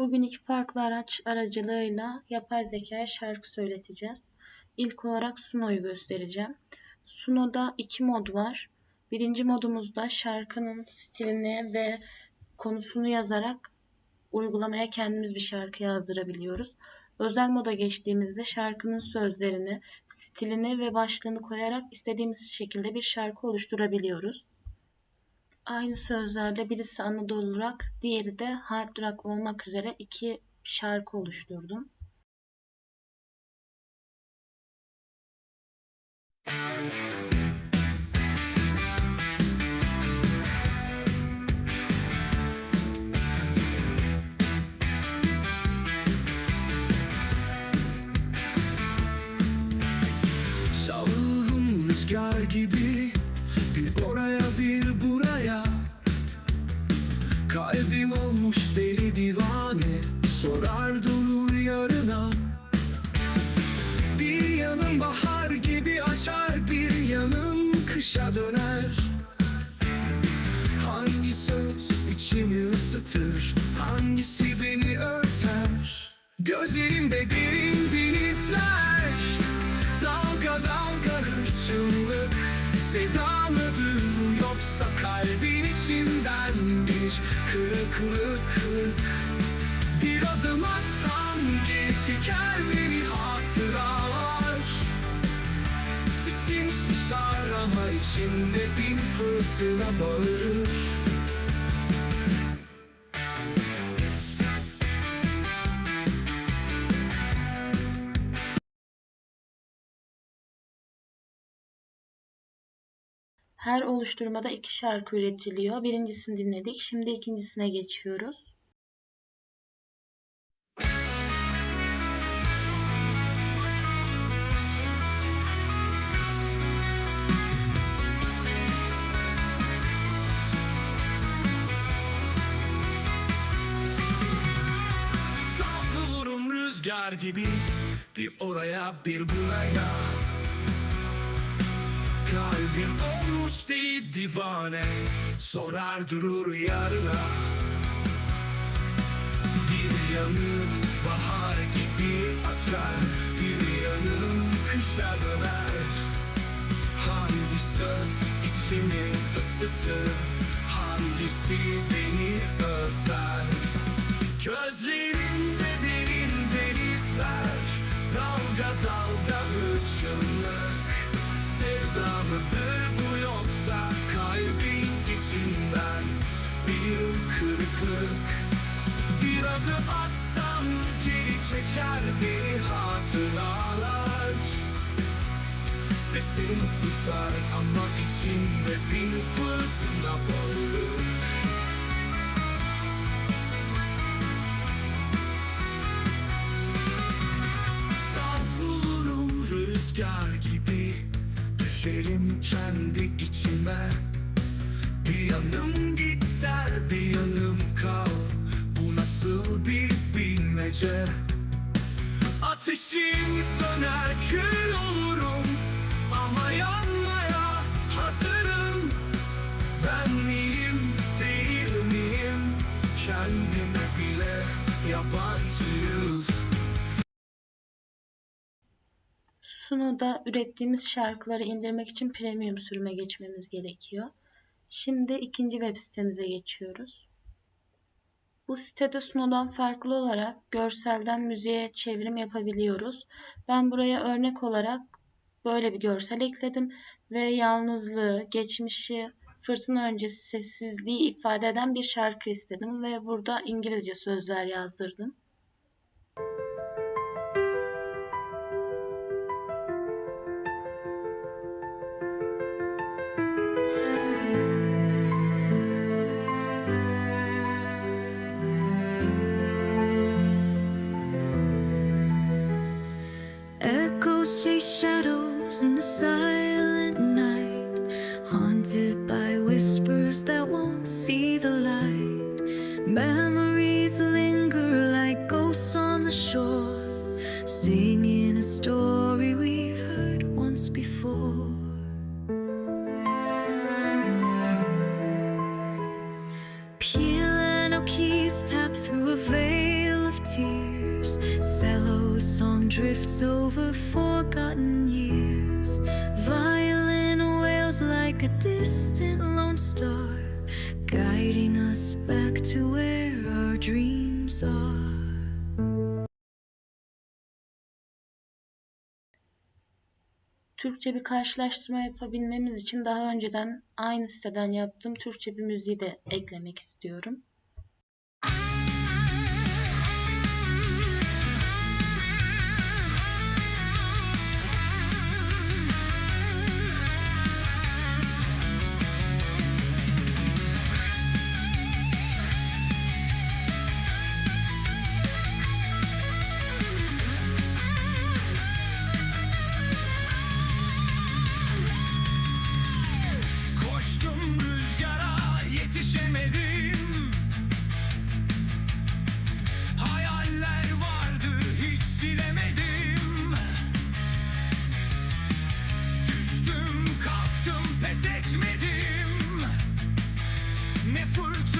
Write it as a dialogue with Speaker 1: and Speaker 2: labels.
Speaker 1: Bugün iki farklı araç aracılığıyla yapay zekaya şarkı söyleteceğiz. İlk olarak Suno'yu göstereceğim. Suno'da iki mod var. Birinci modumuzda şarkının stilini ve konusunu yazarak uygulamaya kendimiz bir şarkı yazdırabiliyoruz. Özel moda geçtiğimizde şarkının sözlerini, stilini ve başlığını koyarak istediğimiz şekilde bir şarkı oluşturabiliyoruz. Aynı sözlerde birisi Anadolu Rock, diğeri de Hard Rock olmak üzere iki şarkı oluşturdum.
Speaker 2: Savrulurum rüzgar gibi Bir oraya bir buraya. Kalbim olmuş deli divane. Sorar durur yarına. Bir yanım bahar gibi açar Bir yanım kışa döner. Hangi söz içimi ısıtır? Hangisi beni örter? Gözlerimde derin denizler. Dalga dalga hırçınlık Sevda bu yoksa kalbin içinden bir kırıklık Bir adım atsam geri çeker beni hatıralar. Sesim susar ama içimde bin fırtına bağırır
Speaker 1: Her oluşturmada iki şarkı üretiliyor. Birincisini dinledik. Şimdi ikincisine geçiyoruz.
Speaker 2: Rüzgar gibi Bir oraya bir buraya Kalbim olmuş deli divane. Sorar durur yarına. Bir yanım bahar gibi açar Bir yanım kışa döner. Hangi söz içimi ısıtır Hangisi beni örter Gözlerinde adım atsam geri çeker beni hatıralar. Sesim susar ama içimde bir fırtına bağırır Savrulurum rüzgar gibi Düşerim kendi içime. Bir yanım bilmece Ateşim söner kül olurum. Ama yanmaya hazırım. Ben miyim değil miyim? Kendime bile yabancıyız.
Speaker 1: Suno'da ürettiğimiz şarkıları indirmek için premium sürüme geçmemiz gerekiyor. Şimdi ikinci web sitemize geçiyoruz. Bu sitede Suno'dan farklı olarak görselden müziğe çevrim yapabiliyoruz. Ben buraya örnek olarak böyle bir görsel ekledim ve yalnızlığı, geçmişi, fırtına öncesi sessizliği ifade eden bir şarkı istedim ve burada İngilizce sözler yazdırdım.
Speaker 3: see the light. Memories linger like ghosts on the shore, singing a story we've heard once before. Peeling keys tap through a veil of tears. Cello song drifts over forgotten years. Violin wails like a distant lone star. Guiding us back to where our dreams are.
Speaker 2: Türkçe bir karşılaştırma yapabilmemiz için daha önceden aynı siteden yaptığım Türkçe bir müziği de eklemek istiyorum.
Speaker 4: Ne fırtına